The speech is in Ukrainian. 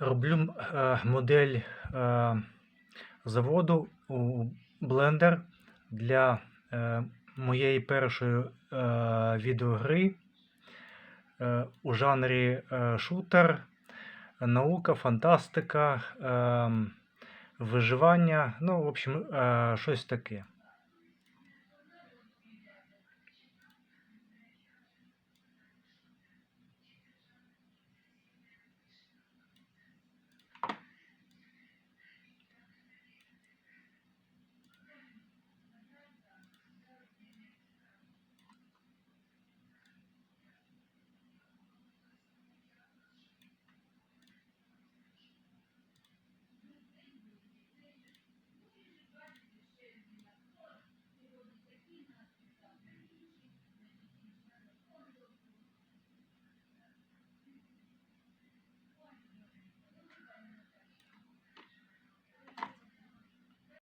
Роблю е, модель е, заводу у Blender для е, моєї першої відеогри у жанрі шутер, наука, фантастика, ем, виживання. Ну, в общем, щось таке.